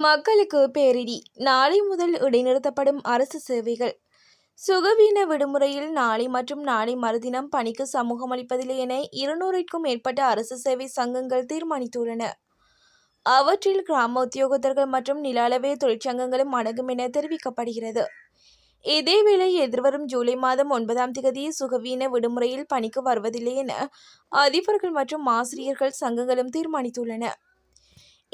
மக்களுக்கு பேரிடி. நாளை முதல் இடைநிறுத்தப்படும் அரசு சேவைகள். சுகவீன விடுமுறையில் நாளை மற்றும் நாளை மறுதினம் பணிக்கு சமூகம் அளிப்பதில்லை என இருநூறுக்கும் மேற்பட்ட அரசு சேவை சங்கங்கள் தீர்மானித்துள்ளன. அவற்றில் கிராம உத்தியோகத்தர்கள் மற்றும் நில அளவை தொழிற்சங்கங்களும் அடங்கும் என தெரிவிக்கப்படுகிறது. இதேவேளை எதிர்வரும் ஜூலை மாதம் ஒன்பதாம் தேதி சுகவீன விடுமுறையில் பணிக்கு வருவதில்லை என அதிபர்கள் மற்றும் ஆசிரியர்கள் சங்கங்களும் தீர்மானித்துள்ளன.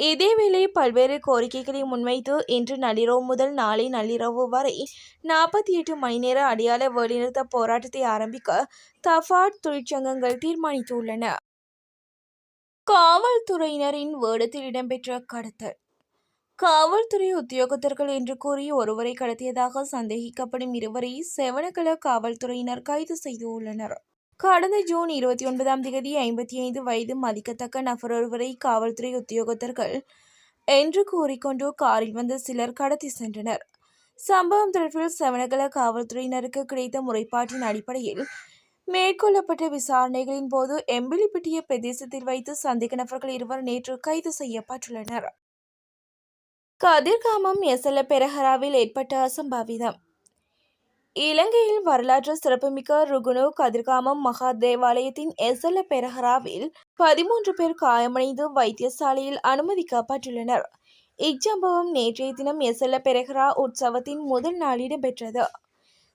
இதேவேளை பல்வேறு கோரிக்கைகளை முன்வைத்து இன்று நள்ளிரவு முதல் நாளை நள்ளிரவு வரை நாற்பத்தி எட்டு மணி நேர அடையாள வேலைநிறுத்த போராட்டத்தை ஆரம்பிக்க தஃபாட் தொழிற்சங்கங்கள் தீர்மானித்துள்ளன. காவல்துறையினரின் வேடத்தில் இடம்பெற்ற கடத்தல். காவல்துறை உத்தியோகத்தர்கள் என்று கூறி ஒருவரை கடத்தியதாக சந்தேகிக்கப்படும் இருவரை செவனகல காவல்துறையினர் கைது செய்துள்ளனர். கடந்த ஜூன் இருபத்தி ஒன்பதாம் தேதி ஐம்பத்தி ஐந்து வயது மதிக்கத்தக்க நபர் ஒருவரை காவல்துறை உத்தியோகத்தர்கள் என்று கூறிக்கொண்டு காரில் வந்த சிலர் கடத்தி சென்றனர். சம்பவம் தொடர்பில் செவனகல காவல்துறையினருக்கு கிடைத்த முறைப்பாட்டின் அடிப்படையில் மேற்கொள்ளப்பட்ட விசாரணைகளின் போது எம்பிலிப்பட்டிய பிரதேசத்தில் வைத்து சந்தேக நபர்கள் இருவர் நேற்று கைது செய்யப்பட்டுள்ளனர். கதிர்காமம் எசல பெரஹராவில் ஏற்பட்ட அசம்பாவிதம். இலங்கையில் வரலாற்று சிறப்புமிக்க ருகுணு கதிர்காமம் மகா தேவாலயத்தின் எசல பெரஹராவில் பதிமூன்று பேர் காயமடைந்து வைத்தியசாலையில் அனுமதிக்கப்பட்டுள்ளனர். இச்சம்பவம் நேற்றைய தினம் எசல பெரஹரா உற்சவத்தின் முதல் நாள் இடம்பெற்றது.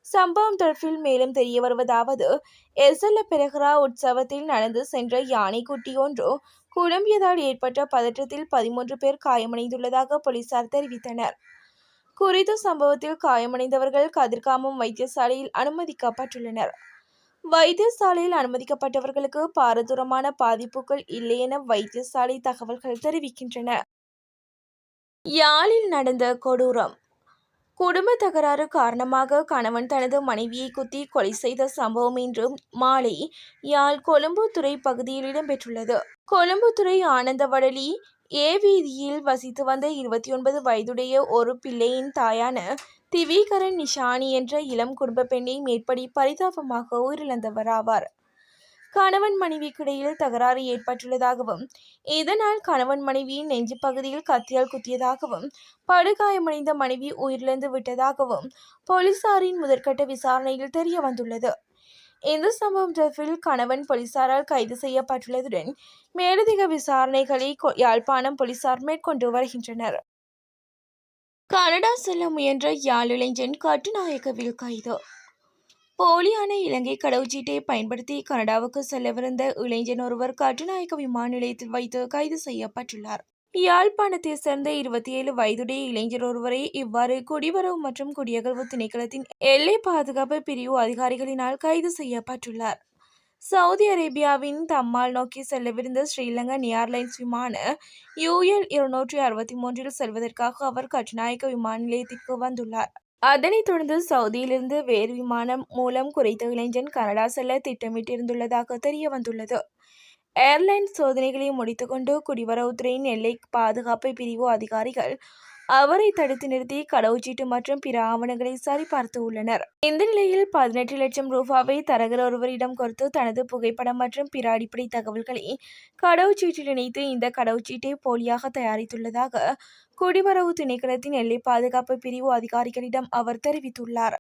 சம்பவம் தொடர்பில் மேலும் தெரிய வருவதாவது எசல பெரஹரா உற்சவத்தில் நடந்து சென்ற யானை குட்டி ஒன்று குழம்பியதால் ஏற்பட்ட பதற்றத்தில் பதிமூன்று பேர் காயமடைந்துள்ளதாக போலீசார் தெரிவித்தனர். குறித்த சம்பவத்தில் காயமடைந்தவர்கள் கதிர்காமம் வைத்தியசாலையில் அனுமதிக்கப்பட்டுள்ளனர். வைத்தியசாலையில் அனுமதிக்கப்பட்டவர்களுக்கு பாரதூரமான பாதிப்புகள் இல்லை என வைத்தியசாலை தகவல்கள் தெரிவிக்கின்றன. யாழில் நடந்த கொடூரம். குடும்ப தகராறு காரணமாக கணவன் தனது மனைவியை குத்தி கொலை செய்த சம்பவம் இன்று மாலை யாழ் கொழும்புத்துறை பகுதியில் இடம்பெற்றுள்ளது. கொழும்புத்துறை ஆனந்தவடலி ஏ வீதியில் வசித்து வந்த இருபத்தி ஒன்பது வயதுடைய ஒரு பிள்ளையின் தாயான திவிகரன் நிஷானி என்ற இளம் குடும்ப பெண்ணை மேற்படி பரிதாபமாக உயிரிழந்தவராவார். கணவன் மனைவிக்கிடையில் தகராறு ஏற்பட்டுள்ளதாகவும் இதனால் கணவன் மனைவியின் நெஞ்சு பகுதியில் கத்தியால் குத்தியதாகவும் படுகாயமடைந்த மனைவி உயிரிழந்து விட்டதாகவும் போலீசாரின் முதற்கட்ட விசாரணையில் தெரிய வந்துள்ளது இந்த சம்பவம் தொடர்பில் கணவன் போலீசாரால் கைது செய்யப்பட்டுள்ளதுடன் மேலதிக விசாரணைகளை யாழ்ப்பாணம் போலீசார் மேற்கொண்டு வருகின்றனர். கனடா செல்ல முயன்ற யாழ் இளைஞன் கட்டுநாயக்கவில் கைது. போலியான இலங்கை கடவுச்சீட்டை பயன்படுத்தி கனடாவுக்கு செல்லவிருந்த இளைஞன் ஒருவர் கட்டுநாயக்க விமான நிலையத்தில் வைத்து கைது செய்யப்பட்டுள்ளார். யாழ்ப்பாணத்தை சேர்ந்த இருபத்தி ஏழு வயதுடைய இளைஞர் ஒருவரை இவ்வாறு குடிவரவு மற்றும் குடியகல்வு திணைக்களத்தின் எல்லை பாதுகாப்பு பிரிவு அதிகாரிகளினால் கைது செய்யப்பட்டுள்ளார். சவுதி அரேபியாவின் தம்மால் நோக்கி செல்லவிருந்த ஸ்ரீலங்கன் ஏர்லைன்ஸ் விமான யூஎல் இருநூற்றி அறுபத்தி மூன்றில் செல்வதற்காக அவர் கட்டுநாயக்க விமான நிலையத்திற்கு வந்துள்ளார். அதனைத் தொடர்ந்து சவுதியிலிருந்து வேறு விமானம் மூலம் குறைத்த இளைஞன் கனடா செல்ல திட்டமிட்டிருந்துள்ளதாக தெரிய வந்துள்ளது ஏர்லைன் சோதனைகளை முடித்துக்கொண்டு குடிவரவுத்துறையின் எல்லை பாதுகாப்பு பிரிவு அதிகாரிகள் அவரை தடுத்து நிறுத்தி கடவுச்சீட்டு மற்றும் பிற ஆவணங்களை சரிபார்த்து உள்ளனர். இந்த நிலையில் பதினெட்டு லட்சம் ரூபாவை தரகர் ஒருவரிடம் கொடுத்து தனது புகைப்படம் மற்றும் பிற அடிப்படை தகவல்களை கடவுச்சீட்டில் இணைத்து இந்த கடவுச்சீட்டை போலியாக தயாரித்துள்ளதாக குடிவரவு திணைக்களத்தின் எல்லை பாதுகாப்பு பிரிவு அதிகாரிகளிடம் அவர் தெரிவித்துள்ளார்.